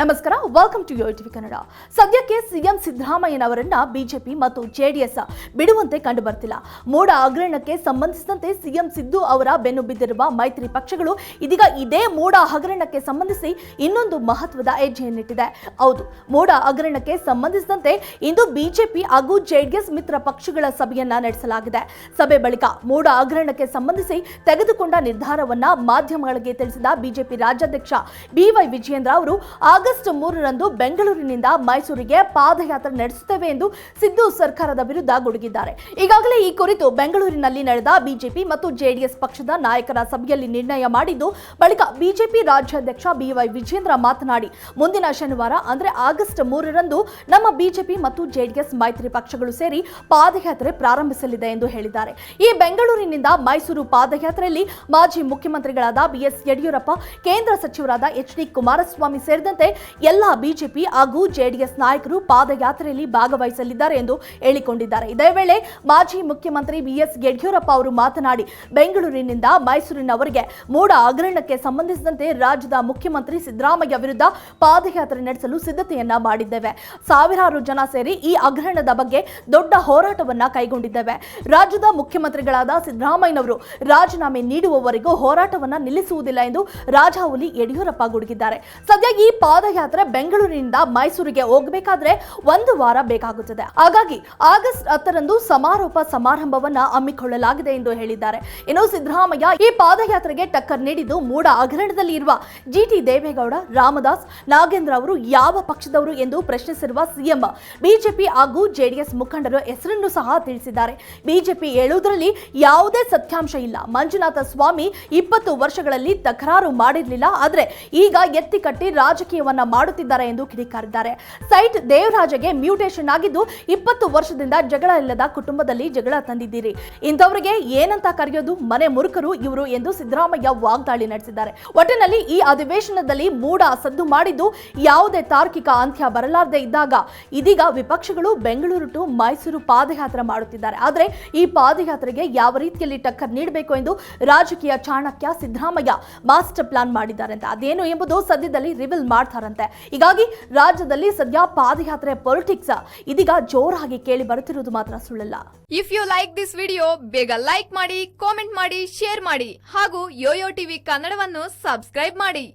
ನಮಸ್ಕಾರ welcome to TV Kannada ಸದ್ಯಕ್ಕೆ CM ಸಿದ್ದರಾಮಯ್ಯನವರನ್ನ ಬಿಜೆಪಿ ಮತ್ತು ಜೆಡಿಎಸ್ ಬಿಡುವಂತೆ ಕಂಡು ಬರ್ತಿಲ್ಲ. ಮೂಡ ಹಗರಣಕ್ಕೆ ಸಂಬಂಧಿಸಿದಂತೆ ಸಿಎಂ ಸಿದ್ದು ಅವರ ಬೆನ್ನು ಬಿದ್ದಿರುವ ಮೈತ್ರಿ ಪಕ್ಷಗಳು ಇದೀಗ ಇದೇ ಮೂಡ ಹಗರಣಕ್ಕೆ ಸಂಬಂಧಿಸಿ ಇನ್ನೊಂದು ಮಹತ್ವದ ಹೆಜ್ಜೆಯನ್ನಿಟ್ಟಿದೆ. ಹೌದು, ಮೂಡ ಹಗರಣಕ್ಕೆ ಸಂಬಂಧಿಸಿದಂತೆ ಇಂದು ಬಿಜೆಪಿ ಹಾಗೂ ಜೆಡಿಎಸ್ ಮಿತ್ರ ಪಕ್ಷಗಳ ಸಭೆಯನ್ನ ನಡೆಸಲಾಗಿದೆ. ಸಭೆ ಬಳಿಕ ಮೂಡ ಹಗರಣಕ್ಕೆ ಸಂಬಂಧಿಸಿ ತೆಗೆದುಕೊಂಡ ನಿರ್ಧಾರವನ್ನ ಮಾಧ್ಯಮಗಳಿಗೆ ತಿಳಿಸಿದ ಬಿಜೆಪಿ ರಾಜ್ಯಾಧ್ಯಕ್ಷ ಬಿವೈ ವಿಜಯೇಂದ್ರ ಅವರು ಆಗಸ್ಟ್ ಮೂರರಂದು ಬೆಂಗಳೂರಿನಿಂದ ಮೈಸೂರಿಗೆ ಪಾದಯಾತ್ರೆ ನಡೆಸುತ್ತೇವೆ ಎಂದು ಸಿದ್ದು ಸರ್ಕಾರದ ವಿರುದ್ಧ ಗುಡುಗಿದ್ದಾರೆ. ಈಗಾಗಲೇ ಈ ಕುರಿತು ಬೆಂಗಳೂರಿನಲ್ಲಿ ನಡೆದ ಬಿಜೆಪಿ ಮತ್ತು ಜೆಡಿಎಸ್ ಪಕ್ಷದ ನಾಯಕರ ಸಭೆಯಲ್ಲಿ ನಿರ್ಣಯ ಮಾಡಿದ್ದು, ಬಳಿಕ ಬಿಜೆಪಿ ರಾಜ್ಯಾಧ್ಯಕ್ಷ ಬಿವೈ ವಿಜೇಂದ್ರ ಮಾತನಾಡಿ, ಮುಂದಿನ ಶನಿವಾರ, ಅಂದ್ರೆ ಆಗಸ್ಟ್ ಮೂರರಂದು ನಮ್ಮ ಬಿಜೆಪಿ ಮತ್ತು ಜೆಡಿಎಸ್ ಮೈತ್ರಿ ಪಕ್ಷಗಳು ಸೇರಿ ಪಾದಯಾತ್ರೆ ಪ್ರಾರಂಭಿಸಲಿದೆ ಎಂದು ಹೇಳಿದ್ದಾರೆ. ಈ ಬೆಂಗಳೂರಿನಿಂದ ಮೈಸೂರು ಪಾದಯಾತ್ರೆಯಲ್ಲಿ ಮಾಜಿ ಮುಖ್ಯಮಂತ್ರಿಗಳಾದ ಬಿಎಸ್ ಯಡಿಯೂರಪ್ಪ, ಕೇಂದ್ರ ಸಚಿವರಾದ ಎಚ್ ಡಿ ಕುಮಾರಸ್ವಾಮಿ ಸೇರಿದಂತೆ ಎಲ್ಲ ಬಿಜೆಪಿ ಹಾಗೂ ಜೆಡಿಎಸ್ ನಾಯಕರು ಪಾದಯಾತ್ರೆಯಲ್ಲಿ ಭಾಗವಹಿಸಲಿದ್ದಾರೆ ಎಂದು ಹೇಳಿಕೊಂಡಿದ್ದಾರೆ. ಇದೇ ವೇಳೆ ಮಾಜಿ ಮುಖ್ಯಮಂತ್ರಿ ಬಿಎಸ್ ಯಡಿಯೂರಪ್ಪ ಅವರು ಮಾತನಾಡಿ, ಬೆಂಗಳೂರಿನಿಂದ ಮೈಸೂರಿನವರಿಗೆ ಮೂಡ ಹಗರಣಕ್ಕೆ ಸಂಬಂಧಿಸಿದಂತೆ ರಾಜ್ಯದ ಮುಖ್ಯಮಂತ್ರಿ ಸಿದ್ದರಾಮಯ್ಯ ವಿರುದ್ಧ ಪಾದಯಾತ್ರೆ ನಡೆಸಲು ಸಿದ್ಧತೆಯನ್ನ ಮಾಡಿದ್ದೇವೆ. ಸಾವಿರಾರು ಜನ ಸೇರಿ ಈ ಹಗರಣದ ಬಗ್ಗೆ ದೊಡ್ಡ ಹೋರಾಟವನ್ನ ಕೈಗೊಂಡಿದ್ದೇವೆ. ರಾಜ್ಯದ ಮುಖ್ಯಮಂತ್ರಿಗಳಾದ ಸಿದ್ದರಾಮಯ್ಯನವರು ರಾಜೀನಾಮೆ ನೀಡುವವರೆಗೂ ಹೋರಾಟವನ್ನ ನಿಲ್ಲಿಸುವುದಿಲ್ಲ ಎಂದು ರಾಜಾಹುಲಿ ಯಡಿಯೂರಪ್ಪ ಗುಡುಗಿದ್ದಾರೆ. ಸದ್ಯ ಈ ಪಾದಯಾತ್ರೆ ಬೆಂಗಳೂರಿನಿಂದ ಮೈಸೂರಿಗೆ ಹೋಗಬೇಕಾದ್ರೆ ಒಂದು ವಾರ ಬೇಕಾಗುತ್ತದೆ. ಹಾಗಾಗಿ ಆಗಸ್ಟ್ ಹತ್ತರಂದು ಸಮಾರೋಪ ಸಮಾರಂಭವನ್ನ ಹಮ್ಮಿಕೊಳ್ಳಲಾಗಿದೆ ಎಂದು ಹೇಳಿದ್ದಾರೆ. ಇನ್ನು ಸಿದ್ದರಾಮಯ್ಯ ಈ ಪಾದಯಾತ್ರೆಗೆ ಟಕ್ಕರ್ ನೀಡಿದ್ದು ಮೂಡ ಹಗರಣದಲ್ಲಿ ಇರುವ ಜಿಟಿ ದೇವೇಗೌಡ, ರಾಮದಾಸ್, ನಾಗೇಂದ್ರ ಅವರು ಯಾವ ಪಕ್ಷದವರು ಎಂದು ಪ್ರಶ್ನಿಸಿರುವ ಸಿಎಂ, ಬಿಜೆಪಿ ಹಾಗೂ ಜೆಡಿಎಸ್ ಮುಖಂಡರ ಹೆಸರನ್ನು ಸಹ ತಿಳಿಸಿದ್ದಾರೆ. ಬಿಜೆಪಿ ಹೇಳುವುದರಲ್ಲಿ ಯಾವುದೇ ಸತ್ಯಾಂಶ ಇಲ್ಲ. ಮಂಜುನಾಥ ಸ್ವಾಮಿ ಇಪ್ಪತ್ತು ವರ್ಷಗಳಲ್ಲಿ ತಕರಾರು ಮಾಡಿರಲಿಲ್ಲ. ಆದರೆ ಈಗ ಎತ್ತಿ ಕಟ್ಟಿ ರಾಜಕೀಯವನ್ನ ಮಾಡುತ್ತಿದ್ದಾರೆ ಎಂದು ಕಿಡಿಕಾರಿದ್ದಾರೆ. ಸೈಟ್ ದೇವರಾಜಗೆ ಮ್ಯೂಟೇಷನ್ ಆಗಿದ್ದು ಇಪ್ಪತ್ತು ವರ್ಷದಿಂದ ಜಗಳ ಇಲ್ಲದ ಕುಟುಂಬದಲ್ಲಿ ಜಗಳ ತಂದಿದ್ದೀರಿ. ಇಂಥವರಿಗೆ ಏನಂತ ಕರೆಯೋದು? ಮನೆ ಮುರುಕರು ಇವರು ಎಂದು ಸಿದ್ದರಾಮಯ್ಯ ವಾಗ್ದಾಳಿ ನಡೆಸಿದ್ದಾರೆ. ಒಟ್ಟಿನಲ್ಲಿ ಈ ಅಧಿವೇಶನದಲ್ಲಿ ಮೂಡ ಸದ್ದು ಮಾಡಿದ್ದು ಯಾವುದೇ ತಾರ್ಕಿಕ ಅಂತ್ಯ ಬರಲಾರದೆ ಇದ್ದಾಗ ಇದೀಗ ವಿಪಕ್ಷಗಳು ಬೆಂಗಳೂರು ಟು ಮೈಸೂರು ಪಾದಯಾತ್ರೆ ಮಾಡುತ್ತಿದ್ದಾರೆ. ಆದರೆ ಈ ಪಾದಯಾತ್ರೆಗೆ ಯಾವ ರೀತಿಯಲ್ಲಿ ಟಕ್ಕರ್ ನೀಡಬೇಕು ಎಂದು ರಾಜಕೀಯ ಚಾಣಕ್ಯ ಸಿದ್ದರಾಮಯ್ಯ ಮಾಸ್ಟರ್ ಪ್ಲಾನ್ ಮಾಡಿದ್ದಾರೆ ಅಂತ. ಅದೇನು ಎಂಬುದು ಸದ್ಯದಲ್ಲಿ ರಿವೀಲ್ ಮಾಡ್ತಾರಂತೆ ಹೀಗಾಗಿ ರಾಜ್ಯದಲ್ಲಿ ಸದ್ಯ ಪಾದಯಾತ್ರೆ ಪೊಲಿಟಿಕ್ಸ್ ಇದೀಗ ಜೋರಾಗಿ ಕೇಳಿ ಬರುತ್ತಿರುವುದು ಮಾತ್ರ ಸುಳ್ಳಲ್ಲ. If you like this video ಬೇಗ ಲೈಕ್ ಮಾಡಿ ಕಾಮೆಂಟ್ ಮಾಡಿ ಶೇರ್ ಮಾಡಿ ಹಾಗೂ ಯೋಯೋ ಟಿವಿ ಕನ್ನಡವನ್ನು ಸಬ್ಸ್ಕ್ರೈಬ್ ಮಾಡಿ.